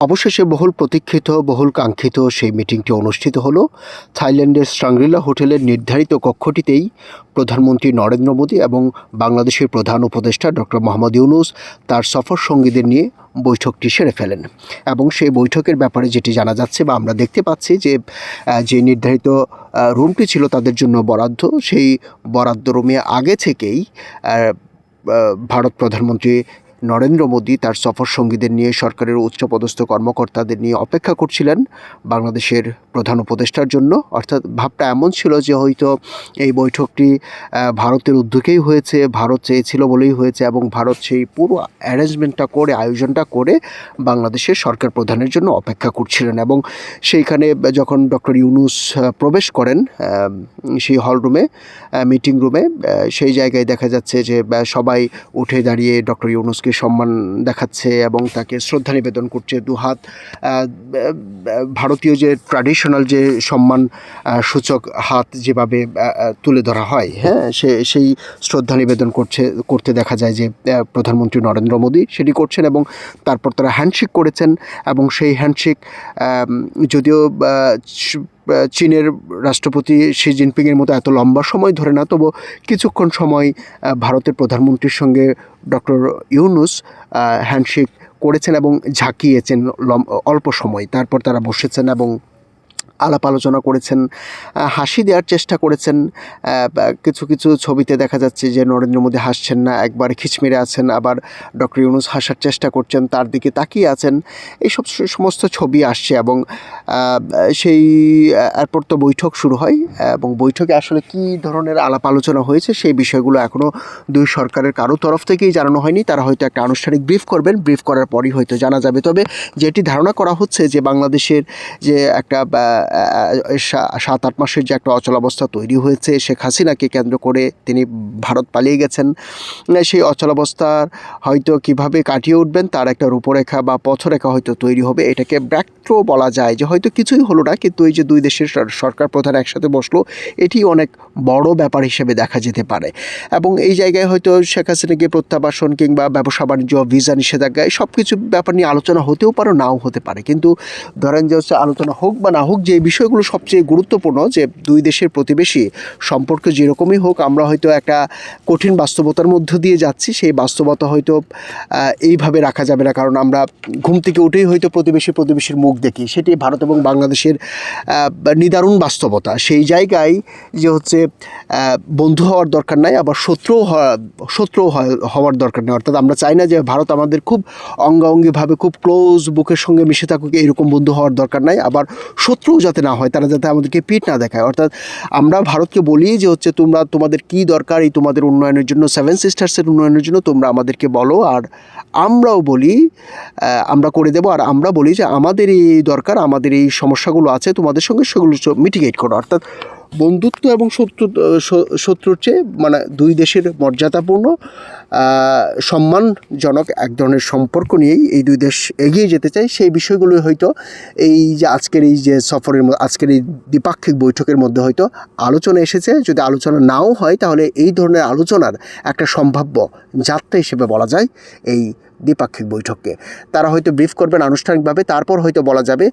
অবশেষে বহুল প্রতীক্ষিত, বহুল কাঙ্ক্ষিত সেই মিটিংটি অনুষ্ঠিত হলো। থাইল্যান্ডের স্ট্রাংরিলা হোটেলের নির্ধারিত কক্ষটিতেই প্রধানমন্ত্রী নরেন্দ্র মোদী এবং বাংলাদেশের প্রধান উপদেষ্টা ডক্টর মোহাম্মদ ইউনুস তার সফর সঙ্গীদের নিয়ে বৈঠকটি সেরে ফেলেন এবং সেই বৈঠকের ব্যাপারে যেটি জানা যাচ্ছে বা আমরা দেখতে পাচ্ছি যে যে নির্ধারিত রুমটি ছিল তাদের জন্য বরাদ্দ, সেই বরাদ্দ রুমে আগে থেকেই ভারত প্রধানমন্ত্রী নরেন্দ্র মোদী তার সফর সঙ্গীদের নিয়ে সরকারের উচ্চপদস্থ কর্মকর্তাদের নিয়ে অপেক্ষা করছিলেন বাংলাদেশের প্রধান উপদেষ্টার জন্য। অর্থাৎ ভাবটা এমন ছিল যে হয়তো এই বৈঠকটি ভারতের উদ্যোগেই হয়েছে, ভারত চেয়েছিল বলেই হয়েছে এবং ভারত সেই পুরো অ্যারেঞ্জমেন্টটা করে, আয়োজনটা করে বাংলাদেশের সরকার প্রধানের জন্য অপেক্ষা করছিলেন এবং সেইখানে যখন ডক্টর ইউনুস প্রবেশ করেন সেই হলরুমে মিটিং রুমে সেই জায়গায় দেখা যাচ্ছে যে সবাই উঠে দাঁড়িয়ে ডক্টর ইউনুসকে সম্মান দেখাচ্ছে এবং তাকে শ্রদ্ধা নিবেদন করছে দুহাত ভারতীয় যে ট্র্যাডিশনাল যে সম্মান সূচক হাত যেভাবে তুলে ধরা হয় হ্যাঁ সে, সেই শ্রদ্ধা নিবেদন করছে, করতে দেখা যায় যে প্রধানমন্ত্রী নরেন্দ্র মোদী সেটি করছেন এবং তারপর তারা হ্যান্ডশেক করেছেন এবং সেই হ্যান্ডশেক যদিও চীনের রাষ্ট্রপতি শি জিনপিংয়ের মতো এত লম্বা সময় ধরে না তবু কিছুক্ষণ সময় ভারতের প্রধানমন্ত্রীর সঙ্গে ডক্টর ইউনুস হ্যান্ডশেক করেছেন এবং ঝাঁকিয়েছেন অল্প সময়। তারপর তারা বসেছেন এবং আলাপ আলোচনা করেছেন হাসি দেওয়ার চেষ্টা করেছেন কিছু কিছু ছবিতে দেখা যাচ্ছে যে নরেন্দ্র মোদী হাসছেন না, একবার খিচমেরে আছেন, আবার ডক্টর ইউনুস হাসার চেষ্টা করছেন, তার দিকে তাকিয়ে আছেন, এইসব সমস্ত ছবি আসছে এবং সেই এরপর তো বৈঠক শুরু হয়, এবং বৈঠকে আসলে কী ধরনের আলাপ আলোচনা হয়েছে সেই বিষয়গুলো এখনও দুই সরকারের কারও তরফ থেকেই জানানো হয়নি, তারা হয়তো একটা আনুষ্ঠানিক ব্রিফ করবেন, ব্রিফ করার পরই হয়তো জানা যাবে, তবে যেটি ধারণা করা হচ্ছে যে বাংলাদেশের যে একটা সাত আট মাসের যে একটা অচলাবস্থা তৈরি হয়েছে, শেখ হাসিনাকে কেন্দ্র করে তিনি ভারত পালিয়ে গেছেন। সেই অচলাবস্থার হয়তো কীভাবে কাটিয়ে উঠবেন, তার একটা রূপরেখা বা পথরেখা হয়তো তৈরি হবে, এটাকে ব্র্যাক্ট্রো বলা যায় যে হয়তো কিছুই হলো না, কিন্তু এই যে দুই দেশের সরকার প্রধান একসাথে বসল, এটি অনেক বড় ব্যাপার হিসেবে দেখা যেতে পারে। এবং এই জায়গায় হয়তো শেখ হাসিনাকে প্রত্যাবাসন কিংবা ব্যবসা বাণিজ্য, ভিসা নিষেধাজ্ঞা সব কিছু ব্যাপার নিয়ে আলোচনা হতেও পারে, নাও হতে পারে। কিন্তু ধরেন যে হচ্ছে আলোচনা হোক বা না হোক, যে বিষয়গুলো সবচেয়ে গুরুত্বপূর্ণ যে দুই দেশের প্রতিবেশী সম্পর্ক যেরকমই হোক, আমরা হয়তো একটা কঠিন বাস্তবতার মধ্য দিয়ে যাচ্ছি, সেই বাস্তবতা হয়তো এইভাবে রাখা যাবে না। কারণ আমরা ঘুম থেকে উঠেই হয়তো প্রতিবেশী প্রতিবেশীর মুখ দেখি। সেটি ভারত এবং বাংলাদেশের নিদারুণ বাস্তবতা। সেই জায়গায় যে হচ্ছে বন্ধু হওয়ার দরকার নাই, আবার শত্রুও শত্রুও হওয়ার দরকার নেই। অর্থাৎ আমরা চাই না যে ভারত আমাদের খুব অঙ্গাঙ্গিভাবে, খুব ক্লোজ বুকের সঙ্গে মিশে থাকুক এরকম বন্ধু হওয়ার দরকার নাই। আবার শত্রুও যাতে না হয়, তারা যাতে আমাদেরকে পিঠ না দেখায়। অর্থাৎ আমরা ভারতকে বলি যে হচ্ছে, তোমরা তোমাদের কি দরকার এই তোমাদের উন্নয়নের জন্য? সেভেন সিস্টার্সের উন্নয়নের জন্য তোমরা আমাদেরকে বলো। আর আমরাও বলি আমরা করে দেবো। আর আমরা বলি যে আমাদের এই দরকার, আমাদের এই সমস্যাগুলো আছে, তোমাদের সঙ্গে সেগুলো মিটিগেট করো। অর্থাৎ বন্ধুত্ব এবং শত্রু শত্রুর চেয়ে মানে দুই দেশের মর্যাদাপূর্ণ সম্মানজনক এক ধরনের সম্পর্ক নিয়েই এই দুই দেশ এগিয়ে যেতে চায়। সেই বিষয়গুলো হয়তো এই যে আজকের এই যে সফরের আজকের এই দ্বিপাক্ষিক বৈঠকের মধ্যে হয়তো আলোচনা এসেছে। যদি আলোচনা নাও হয়, তাহলে এই ধরনের আলোচনার একটা সম্ভাব্য যাত্রা হিসেবে বলা যায় এই দ্বিপাক্ষিক বৈঠককে। তারা হয়তো ব্রিফ করবেন আনুষ্ঠানিকভাবে, তারপর হয়তো বলা যাবে